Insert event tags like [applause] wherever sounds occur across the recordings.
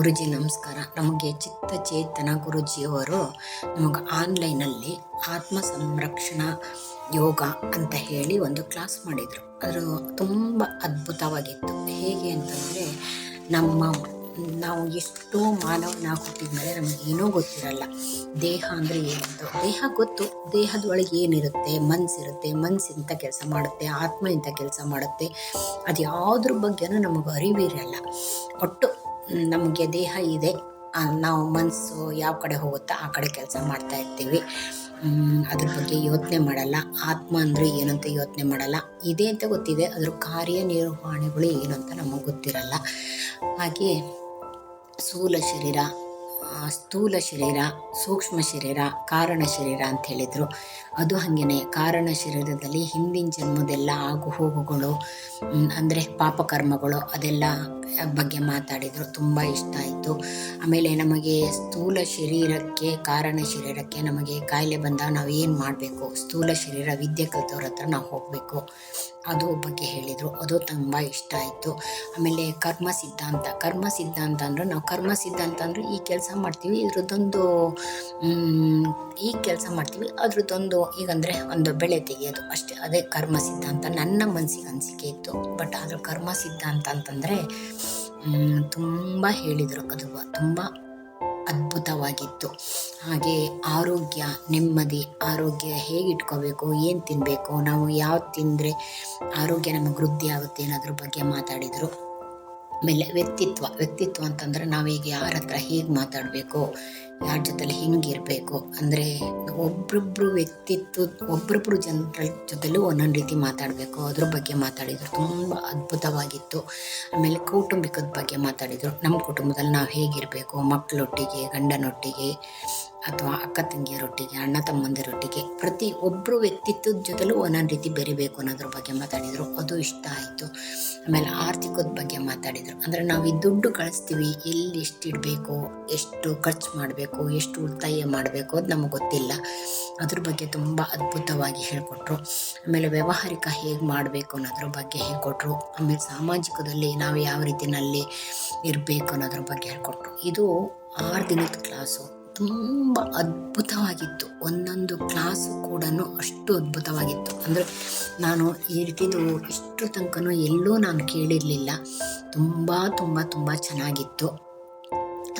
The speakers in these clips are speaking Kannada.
ಗುರುಜಿ ನಮಸ್ಕಾರ. ನಮಗೆ ಚಿತ್ತ ಚೇತನ ಗುರುಜಿಯವರು ನಮಗೆ ಆನ್ಲೈನಲ್ಲಿ ಆತ್ಮ ಸಂರಕ್ಷಣಾ ಯೋಗ ಅಂತ ಹೇಳಿ ಒಂದು ಕ್ಲಾಸ್ ಮಾಡಿದರು. ಅದು ತುಂಬ ಅದ್ಭುತವಾಗಿತ್ತು. ಹೇಗೆ ಅಂತಂದರೆ ನಮ್ಮ ನಾವು ಎಷ್ಟೋ ಮಾನವನ ಹುಟ್ಟಿದ ನಮಗೆ ಏನೂ ಗೊತ್ತಿರಲ್ಲ. ದೇಹ ಅಂದರೆ ಏನಂತ ದೇಹ ಗೊತ್ತು. ದೇಹದೊಳಗೆ ಏನಿರುತ್ತೆ? ಮನಸ್ಸಿರುತ್ತೆ ಮನಸ್ಸು ಇಂಥ ಕೆಲಸ ಮಾಡುತ್ತೆ. ಆತ್ಮ ಇಂಥ ಕೆಲಸ ಮಾಡುತ್ತೆ. ಅದು ಯಾವುದ್ರ ಬಗ್ಗೆನೂ ನಮಗೆ ಅರಿವಿರಲ್ಲ. ಒಟ್ಟು ನಮಗೆ ದೇಹ ಇದೆ. ನಾವು ಮನಸ್ಸು ಯಾವ ಕಡೆ ಹೋಗುತ್ತೋ ಆ ಕಡೆ ಕೆಲಸ ಮಾಡ್ತಾ ಇರ್ತೀವಿ. ಅದ್ರ ಬಗ್ಗೆ ಯೋಚನೆ ಮಾಡಲ್ಲ. ಆತ್ಮ ಅಂದರೆ ಏನಂತ ಯೋಚನೆ ಮಾಡಲ್ಲ. ಇದೆ ಅಂತ ಗೊತ್ತಿದೆ. ಅದ್ರ ಕಾರ್ಯನಿರ್ವಹಣೆಗಳು ಏನು ಅಂತ ನಮಗೆ ಗೊತ್ತಿರಲ್ಲ. ಹಾಗೆ ಸ್ಥೂಲ ಶರೀರ ಸ್ಥೂಲ ಶರೀರ, ಸೂಕ್ಷ್ಮ ಶರೀರ, ಕಾರಣ ಶರೀರ ಅಂತ ಹೇಳಿದರು. ಅದು ಹಾಗೇನೆ. ಕಾರಣ ಶರೀರದಲ್ಲಿ ಹಿಂದಿನ ಜನ್ಮದೆಲ್ಲ ಆಗು ಹೋಗುಗಳು ಅಂದರೆ ಪಾಪಕರ್ಮಗಳು ಅದೆಲ್ಲ ಬಗ್ಗೆ ಮಾತಾಡಿದರು, ತುಂಬ ಇಷ್ಟ ಆಯಿತು. ಆಮೇಲೆ ನಮಗೆ ಸ್ಥೂಲ ಶರೀರಕ್ಕೆ ಕಾರಣ ಶರೀರಕ್ಕೆ ನಮಗೆ ಕಾಯಿಲೆ ಬಂದಾಗ ನಾವು ಏನು ಮಾಡಬೇಕು? ಸ್ಥೂಲ ಶರೀರ ವಿದ್ಯೆ ಕಲಿತವ್ರ ಹತ್ರ ನಾವು ಹೋಗಬೇಕು. ಅದು ಬಗ್ಗೆ ಹೇಳಿದರು. ಅದು ತುಂಬ ಇಷ್ಟ ಆಯಿತು. ಆಮೇಲೆ ಕರ್ಮ ಸಿದ್ಧಾಂತ. ಕರ್ಮ ಸಿದ್ಧಾಂತ ಅಂದ್ರೆ ನಾವು ಕರ್ಮ ಸಿದ್ಧಾಂತ ಅಂದರೆ ಈ ಕೆಲಸ ಮಾಡ್ತೀವಿ, ಇದ್ರದ್ದೊಂದು ಈ ಕೆಲಸ ಮಾಡ್ತೀವಿ, ಅದ್ರದ್ದೊಂದು ಈಗಂದರೆ ಒಂದು ಬೆಳೆ ತೆಗೆಯೋದು. ಅಷ್ಟೇ, ಅದೇ ಕರ್ಮ ಸಿದ್ಧಾಂತ. ನನ್ನ ಮನಸ್ಸಿಗೆ ಅನಿಸಿಕೆ ಇತ್ತು. ಬಟ್ ಆದರೂ ಕರ್ಮ ಸಿದ್ಧಾಂತ ಅಂತಂದರೆ ತುಂಬ ಹೇಳಿದರು ಅದು ತುಂಬ ಅದ್ಭುತವಾಗಿತ್ತು. ಹಾಗೆ ಆರೋಗ್ಯ, ನೆಮ್ಮದಿ, ಆರೋಗ್ಯ ಹೇಗಿಟ್ಕೋಬೇಕು, ಏನು ತಿನ್ನಬೇಕು ನಾವು ಯಾವ್ದು ತಿಂದರೆ ಆರೋಗ್ಯ ನಮಗೆ ವೃದ್ಧಿ ಆಗುತ್ತೆ ಅನ್ನೋದ್ರ ಬಗ್ಗೆ ಮಾತಾಡಿದರು. ಆಮೇಲೆ ವ್ಯಕ್ತಿತ್ವ ವ್ಯಕ್ತಿತ್ವ ಅಂತಂದರೆ ನಾವೀಗ ಯಾರ ಹತ್ರ ಹೇಗೆ ಮಾತಾಡಬೇಕು, ಯಾರ ಜೊತೆಲಿ ಹೆಂಗಿರಬೇಕು ಅಂದರೆ ಒಬ್ರೊಬ್ರು ವ್ಯಕ್ತಿತ್ವ, ಒಬ್ರೊಬ್ರು ಜನರ ಜೊತೆಲೂ ಒಂದೊಂದು ರೀತಿ ಮಾತಾಡಬೇಕು. ಅದ್ರ ಬಗ್ಗೆ ಮಾತಾಡಿದರು, ತುಂಬ ಅದ್ಭುತವಾಗಿತ್ತು. ಆಮೇಲೆ ಕೌಟುಂಬಿಕದ ಬಗ್ಗೆ ಮಾತಾಡಿದರು. ನಮ್ಮ ಕುಟುಂಬದಲ್ಲಿ ನಾವು ಹೇಗಿರಬೇಕು ಮಕ್ಕಳೊಟ್ಟಿಗೆ ಗಂಡನೊಟ್ಟಿಗೆ ಅಥವಾ ಅಕ್ಕ ತಂಗಿಯರೊಟ್ಟಿಗೆ, ಅಣ್ಣ ತಮ್ಮಂದಿರೊಟ್ಟಿಗೆ ಪ್ರತಿ ಒಬ್ಬರು ವ್ಯಕ್ತಿತ್ವದ ಜೊತೆಲೂ ಒಂದೊಂದು ರೀತಿ ಬೆರಿಬೇಕು ಅನ್ನೋದ್ರ ಬಗ್ಗೆ ಮಾತಾಡಿದರು. ಅದು ಇಷ್ಟ ಆಯಿತು. ಆಮೇಲೆ ಆರ್ಥಿಕದ ಬಗ್ಗೆ ಮಾತಾಡಿದರು. ಅಂದರೆ ನಾವು ಈ ದುಡ್ಡು ಕಳಿಸ್ತೀವಿ, ಎಲ್ಲಿ ಎಷ್ಟು ಇಡಬೇಕು, ಎಷ್ಟು ಖರ್ಚು ಮಾಡಬೇಕು, ಎಷ್ಟು ಉಳಿತಾಯ ಮಾಡಬೇಕು ಅದು ನಮಗೆ ಗೊತ್ತಿಲ್ಲ. ಅದ್ರ ಬಗ್ಗೆ ತುಂಬ ಅದ್ಭುತವಾಗಿ ಹೇಳಿಕೊಟ್ರು. ಆಮೇಲೆ ವ್ಯಾವಹಾರಿಕ ಹೇಗೆ ಮಾಡಬೇಕು ಅನ್ನೋದ್ರ ಬಗ್ಗೆ ಹೇಳ್ಕೊಟ್ರು. ಆಮೇಲೆ ಸಾಮಾಜಿಕದಲ್ಲಿ ನಾವು ಯಾವ ರೀತಿಯಲ್ಲಿ ಇರಬೇಕು ಅನ್ನೋದ್ರ ಬಗ್ಗೆ ಹೇಳ್ಕೊಟ್ರು. ಇದು ಆರು ದಿನದ ಕ್ಲಾಸು ತುಂಬ ಅದ್ಭುತವಾಗಿತ್ತು. ಒಂದೊಂದು ಕ್ಲಾಸು ಕೂಡ ಅಷ್ಟು ಅದ್ಭುತವಾಗಿತ್ತು. ಅಂದರೆ ನಾನು ಈ ರೀತಿದು ಇಷ್ಟು ತನಕನೂ ಎಲ್ಲೂ ನಾನು ಕೇಳಿರಲಿಲ್ಲ. ತುಂಬ ತುಂಬ ತುಂಬ ಚೆನ್ನಾಗಿತ್ತು.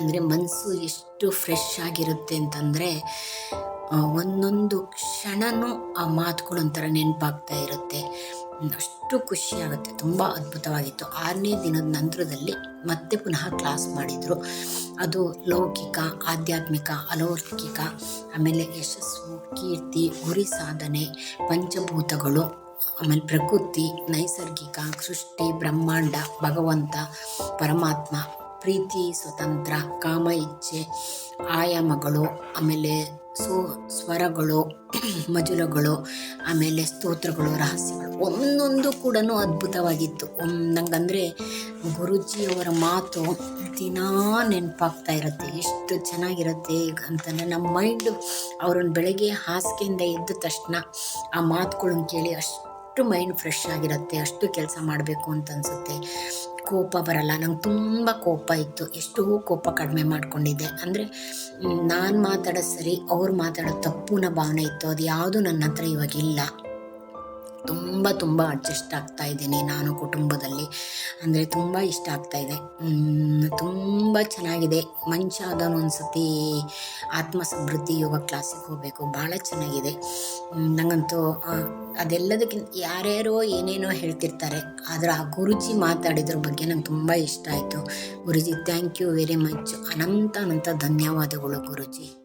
ಅಂದರೆ ಮನಸ್ಸು ಎಷ್ಟು ಫ್ರೆಶ್ ಆಗಿರುತ್ತೆ ಅಂತಂದರೆ ಒಂದೊಂದು ಕ್ಷಣವೂ ಆ ಮಾತುಗಳು ಒಂಥರ ನೆನಪಾಗ್ತಾ ಇರುತ್ತೆ. ಅಷ್ಟು ಖುಷಿ ಆಗುತ್ತೆ. ತುಂಬ ಅದ್ಭುತವಾಗಿತ್ತು. ಆರನೇ ದಿನದ ನಂತರದಲ್ಲಿ ಮತ್ತೆ ಪುನಃ ಕ್ಲಾಸ್ ಮಾಡಿದರು. ಅದು ಲೌಕಿಕ, ಆಧ್ಯಾತ್ಮಿಕ, ಅಲೌಕಿಕ, ಆಮೇಲೆ ಯಶಸ್ಸು, ಕೀರ್ತಿ, ಗುರಿ ಸಾಧನೆ, ಪಂಚಭೂತಗಳು, ಆಮೇಲೆ ಪ್ರಕೃತಿ, ನೈಸರ್ಗಿಕ, ಸೃಷ್ಟಿ, ಬ್ರಹ್ಮಾಂಡ, ಭಗವಂತ, ಪರಮಾತ್ಮ, ಪ್ರೀತಿ, ಸ್ವತಂತ್ರ, ಕಾಮ ಇಚ್ಛೆ, ಆಯಾಮಗಳು, ಆಮೇಲೆ ಸು, ಸ್ವರಗಳು [clears throat] ಮಜುಲಗಳು ಆಮೇಲೆ ಸ್ತೋತ್ರಗಳು, ರಹಸ್ಯಗಳು, ಒಂದೊಂದು ಕೂಡ ಅದ್ಭುತವಾಗಿತ್ತು. ನಂಗಂದರೆ ಗುರುಜಿಯವರ ಮಾತು ದಿನಾ ನೆನಪಾಗ್ತಾ ಇರುತ್ತೆ. ಎಷ್ಟು ಚೆನ್ನಾಗಿರುತ್ತೆ ಅಂತಂದರೆ ನಮ್ಮ ಮೈಂಡು ಅವ್ರನ್ನ ಬೆಳಗ್ಗೆ ಹಾಸಿಗೆಯಿಂದ ಎದ್ದ ತಕ್ಷಣ ಆ ಮಾತುಗಳನ್ನ ಕೇಳಿ ಅಷ್ಟು ಮೈಂಡ್ ಫ್ರೆಶ್ ಆಗಿರುತ್ತೆ, ಅಷ್ಟು ಕೆಲಸ ಮಾಡಬೇಕು ಅಂತ ಅನಿಸುತ್ತೆ. ಕೋಪ ಬರಲ್ಲ. ನಂಗೆ ತುಂಬ ಕೋಪ ಇತ್ತು. ಎಷ್ಟೋ ಕೋಪ ಕಡಿಮೆ ಮಾಡಿಕೊಂಡಿದ್ದೆ. ಅಂದರೆ ನಾನು ಮಾತಾಡೋ ಸರಿ, ಅವ್ರು ಮಾತಾಡೋ ತಪ್ಪು ಭಾವನೆ ಇತ್ತು. ಅದು ಯಾವುದು ನನ್ನ ಹತ್ರ ಇವಾಗ ಇಲ್ಲ. ತುಂಬ ತುಂಬ ಅಡ್ಜಸ್ಟ್ ಆಗ್ತಾ ಇದ್ದೀನಿ ನಾನು ಕುಟುಂಬದಲ್ಲಿ. ಅಂದರೆ ತುಂಬ ಇಷ್ಟ ಇದೆ. ತುಂಬ ಚೆನ್ನಾಗಿದೆ. ಮನುಷ್ಯ ಆದ ಒಂದು ಸತಿ ಆತ್ಮ ಸಮೃದ್ಧಿ ಯೋಗ ಕ್ಲಾಸಿಗೆ ಹೋಗಬೇಕು. ಭಾಳ ಚೆನ್ನಾಗಿದೆ. ನನಗಂತೂ ಅದೆಲ್ಲದಕ್ಕಿಂತ ಯಾರ್ಯಾರೋ ಏನೇನೋ ಹೇಳ್ತಿರ್ತಾರೆ. ಆದರೆ ಆ ಗುರುಜಿ ಮಾತಾಡಿದ್ರ ಬಗ್ಗೆ ನಂಗೆ ತುಂಬ ಇಷ್ಟ ಆಯಿತು. ಗುರುಜಿ ಥ್ಯಾಂಕ್ ಯು ವೆರಿ ಮಚ್ ಅನಂತ ಅನಂತ ಧನ್ಯವಾದಗಳು ಗುರುಜಿ.